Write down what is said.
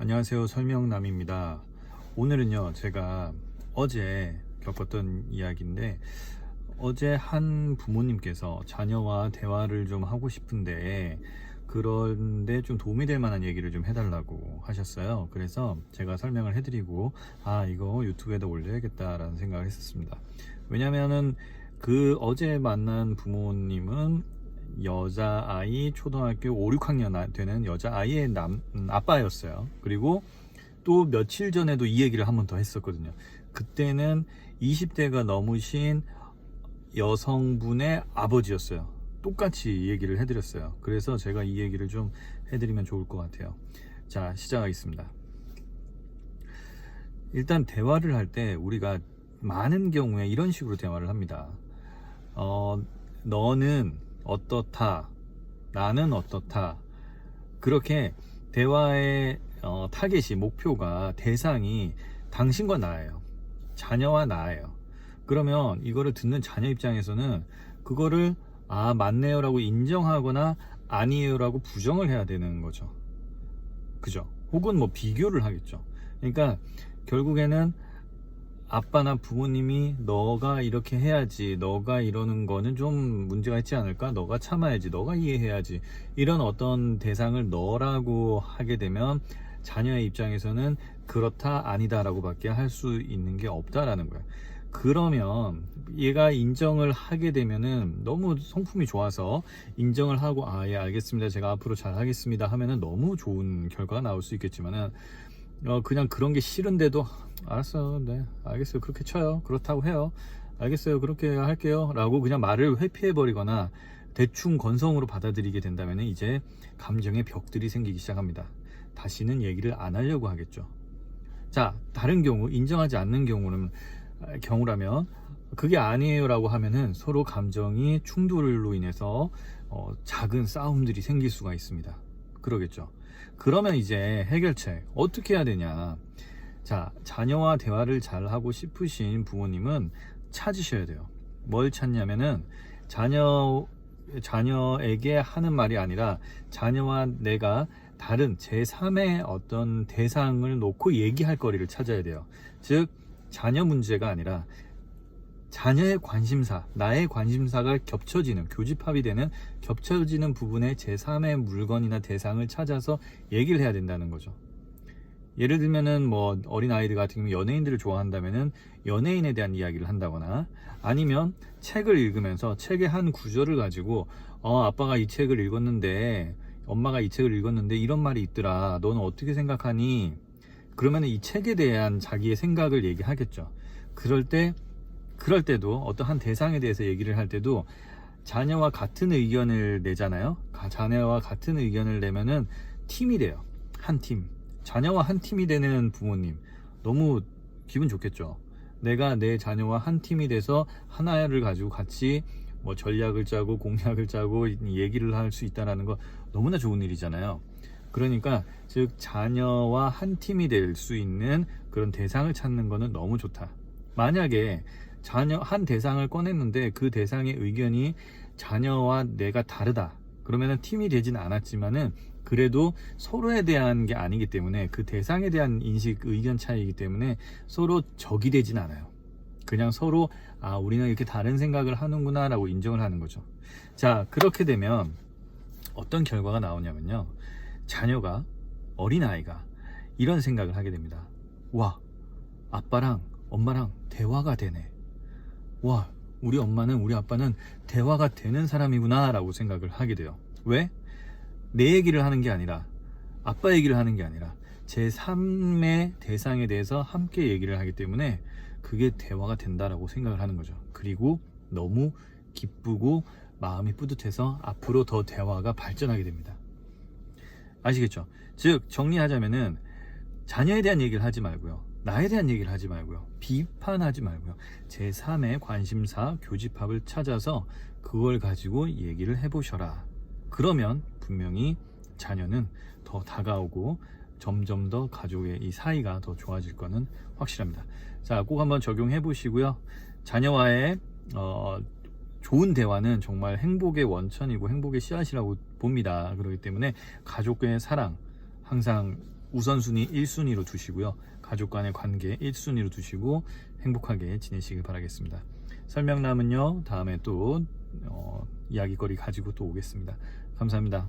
안녕하세요. 설명남입니다. 오늘은요, 제가 어제 겪었던 이야기인데, 어제 한 부모님께서 자녀와 대화를 좀 하고 싶은데, 그런데 좀 도움이 될 만한 얘기를 좀 해달라고 하셨어요. 그래서 제가 설명을 해드리고, 아, 이거 유튜브에다 올려야겠다라는 생각을 했었습니다. 왜냐면은 그 어제 만난 부모님은 여자아이 초등학교 5, 6학년 되는 여자아이의 남, 음, 아빠였어요. 그리고 또 며칠 전에도 이 얘기를 한 번 더 했었거든요. 그때는 20대가 넘으신 여성분의 아버지였어요. 똑같이 얘기를 해드렸어요. 그래서 제가 이 얘기를 좀 해드리면 좋을 것 같아요. 자, 시작하겠습니다. 일단 대화를 할 때 우리가 많은 경우에 이런 식으로 대화를 합니다. 어, 너는 어떻다. 나는 어떻다. 그렇게 대화의 어, 타겟이 목표가 대상이 당신과 나예요. 자녀와 나예요. 그러면 이거를 듣는 자녀 입장에서는 그거를 아 맞네요 라고 인정하거나 아니에요 라고 부정을 해야 되는 거죠. 그죠? 혹은 뭐 비교를 하겠죠. 그러니까 결국에는 아빠나 부모님이 너가 이렇게 해야지 너가 이러는 거는 좀 문제가 있지 않을까? 너가 참아야지 너가 이해해야지. 이런 어떤 대상을 너라고 하게 되면 자녀의 입장에서는 그렇다 아니다라고 밖에 할 수 있는 게 없다라는 거예요 그러면 얘가 인정을 하게 되면은 너무 성품이 좋아서 인정을 하고 아 예 알겠습니다. 제가 앞으로 잘 하겠습니다 하면은 너무 좋은 결과가 나올 수 있겠지만은 어 그냥 그런 게 싫은데도 알았어요. 네 알겠어요. 그렇게 쳐요. 그렇다고 해요. 알겠어요. 그렇게 할게요. 라고 그냥 말을 회피해 버리거나 대충 건성으로 받아들이게 된다면 이제 감정의 벽들이 생기기 시작합니다. 다시는 얘기를 안 하려고 하겠죠. 자 다른 경우 인정하지 않는 경우는 경우라면 그게 아니에요라고 하면은 서로 감정이 충돌로 인해서 어, 작은 싸움들이 생길 수가 있습니다. 그러겠죠. 그러면 이제 해결책 어떻게 해야 되냐 자 자녀와 대화를 잘 하고 싶으신 부모님은 찾으셔야 돼요 뭘 찾냐면은 자녀 자녀에게 하는 말이 아니라 자녀와 내가 다른 제3의 어떤 대상을 놓고 얘기할 거리를 찾아야 돼요 즉 자녀 문제가 아니라 자녀의 관심사, 나의 관심사가 겹쳐지는, 교집합이 되는 겹쳐지는 부분의 제3의 물건이나 대상을 찾아서 얘기를 해야 된다는 거죠. 예를 들면은 뭐 어린 아이들 같은 경우 연예인들을 좋아한다면은 연예인에 대한 이야기를 한다거나 아니면 책을 읽으면서 책의 한 구절을 가지고 어 아빠가 이 책을 읽었는데 엄마가 이 책을 읽었는데 이런 말이 있더라. 너는 어떻게 생각하니? 그러면 이 책에 대한 자기의 생각을 얘기하겠죠. 그럴 때 그럴 때도 어떤 한 대상에 대해서 얘기를 할 때도 자녀와 같은 의견을 내잖아요. 가- 자녀와 같은 의견을 내면은 팀이 돼요. 한 팀. 자녀와 한 팀이 되는 부모님. 너무 기분 좋겠죠. 내가 내 자녀와 한 팀이 돼서 하나를 가지고 같이 뭐 전략을 짜고 공략을 짜고 얘기를 할 수 있다라는 거 너무나 좋은 일이잖아요. 그러니까 즉 자녀와 한 팀이 될 수 있는 그런 대상을 찾는 거는 너무 좋다. 만약에 자녀 한 대상을 꺼냈는데 그 대상의 의견이 자녀와 내가 다르다. 그러면은 팀이 되진 않았지만은 그래도 서로에 대한 게 아니기 때문에 그 대상에 대한 인식 의견 차이이기 때문에 서로 적이 되진 않아요. 그냥 서로 아 우리는 이렇게 다른 생각을 하는구나라고 인정을 하는 거죠. 자 그렇게 되면 어떤 결과가 나오냐면요. 자녀가 어린 아이가 이런 생각을 하게 됩니다. 와 아빠랑 엄마랑 대화가 되네. 와 우리 엄마는 우리 아빠는 대화가 되는 사람이구나라고 생각을 하게 돼요. 왜? 내 얘기를 하는 게 아니라 아빠 얘기를 하는 게 아니라 제 3의 대상에 대해서 함께 얘기를 하기 때문에 그게 대화가 된다라고 생각을 하는 거죠. 그리고 너무 기쁘고 마음이 뿌듯해서 앞으로 더 대화가 발전하게 됩니다. 아시겠죠? 즉 정리하자면은 자녀에 대한 얘기를 하지 말고요. 나에 대한 얘기를 하지 말고요. 비판하지 말고요. 제3의 관심사 교집합을 찾아서 그걸 가지고 얘기를 해보셔라. 그러면 분명히 자녀는 더 다가오고 점점 더 가족의 이 사이가 더 좋아질 거는 확실합니다. 자, 꼭 한번 적용해 보시고요. 자녀와의 어, 좋은 대화는 정말 행복의 원천이고 행복의 씨앗이라고 봅니다. 그렇기 때문에 가족의 사랑 항상 우선순위 1순위로 두시고요. 가족 간의 관계 1순위로 두시고 행복하게 지내시길 바라겠습니다. 설명남은요, 다음에 또 어, 이야기거리 가지고 또 오겠습니다. 감사합니다.